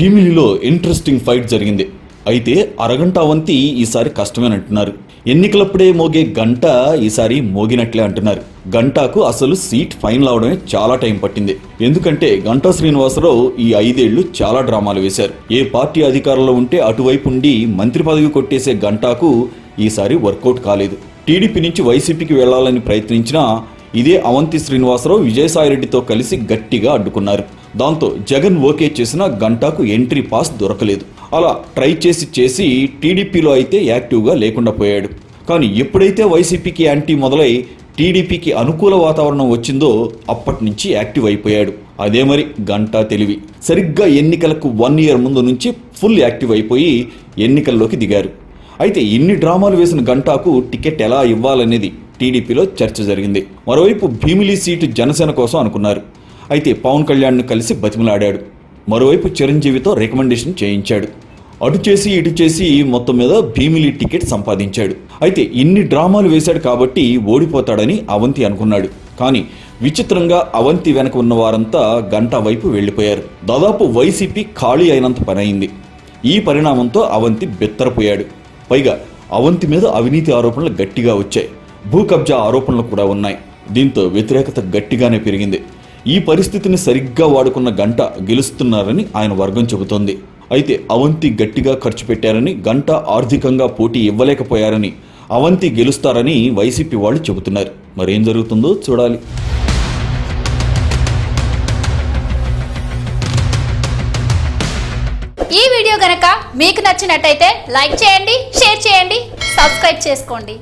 భీమిలిలో interesting fight జరిగింది. అయితే అరగంట అవంతి ఈసారి కష్టమేనంటున్నారు. ఎన్నికలప్పుడే మోగే గంట ఈసారి మోగినట్లే అంటున్నారు. గంటాకు అసలు సీట్ ఫైనల్ అవడమే చాలా టైం పట్టింది. ఎందుకంటే గంటా శ్రీనివాసరావు ఈ ఐదేళ్ళు చాలా డ్రామాలు వేశారు. ఏ పార్టీ అధికారంలో ఉంటే అటువైపు ఉండి మంత్రి పదవి కొట్టేసే గంటాకు ఈసారి వర్కౌట్ కాలేదు. టీడీపీ నుంచి వైసీపీకి వెళ్ళాలని ప్రయత్నించినా ఇదే అవంతి శ్రీనివాసరావు విజయసాయిరెడ్డితో కలిసి గట్టిగా అడ్డుకున్నారు. దాంతో జగన్ ఓకే చేసిన గంటాకు ఎంట్రీ పాస్ దొరకలేదు. అలా ట్రై చేసి చేసి టీడీపీలో అయితే యాక్టివ్గా లేకుండా పోయాడు. కానీ ఎప్పుడైతే వైసీపీకి యాంటీ మొదలై టీడీపీకి అనుకూల వాతావరణం వచ్చిందో అప్పటి నుంచి యాక్టివ్ అయిపోయాడు. అదే మరి గంటా తెలివి. సరిగ్గా ఎన్నికలకు వన్ ఇయర్ ముందు నుంచి ఫుల్ యాక్టివ్ అయిపోయి ఎన్నికల్లోకి దిగారు. అయితే ఇన్ని డ్రామాలు వేసిన గంటాకు టికెట్ ఎలా ఇవ్వాలనేది టీడీపీలో చర్చ జరిగింది. మరోవైపు భీమిలి సీటు జనసేన కోసం అనుకున్నారు. అయితే పవన్ కళ్యాణ్ను కలిసి బతిమలాడాడు. మరోవైపు చిరంజీవితో రికమెండేషన్ చేయించాడు. అటు చేసి ఇటు చేసి మొత్తం మీద భీమిలి టికెట్ సంపాదించాడు. అయితే ఇన్ని డ్రామాలు వేశాడు కాబట్టి ఓడిపోతాడని అవంతి అనుకున్నాడు. కానీ విచిత్రంగా అవంతి వెనక ఉన్న వారంతా గంటా వైపు వెళ్ళిపోయారు. దాదాపు వైసీపీ ఖాళీ అయినంత పని అయింది. ఈ పరిణామంతో అవంతి బెత్తరపోయాడు. పైగా అవంతి మీద అవినీతి ఆరోపణలు గట్టిగా వచ్చాయి. భూ కబ్జా ఆరోపణలు కూడా ఉన్నాయి. దీంతో వ్యతిరేకత గట్టిగానే పెరిగింది. ఈ పరిస్థితిని సరిగ్గా వాడుకున్న గంట గెలుస్తున్నారని ఆయన వర్గం చెబుతోంది. అయితే అవంతి గట్టిగా ఖర్చు పెట్టారని గంట ఆర్థికంగా పోటీ ఇవ్వలేకపోయారని అవంతి గెలుస్తారని వైసీపీ వాళ్ళు చెబుతున్నారు. మరేం జరుగుతుందో చూడాలి. ఈ వీడియో గనక మీకు నచ్చినట్టయితే లైక్ చేయండి షేర్ చేయండి సబ్స్క్రైబ్ చేసుకోండి.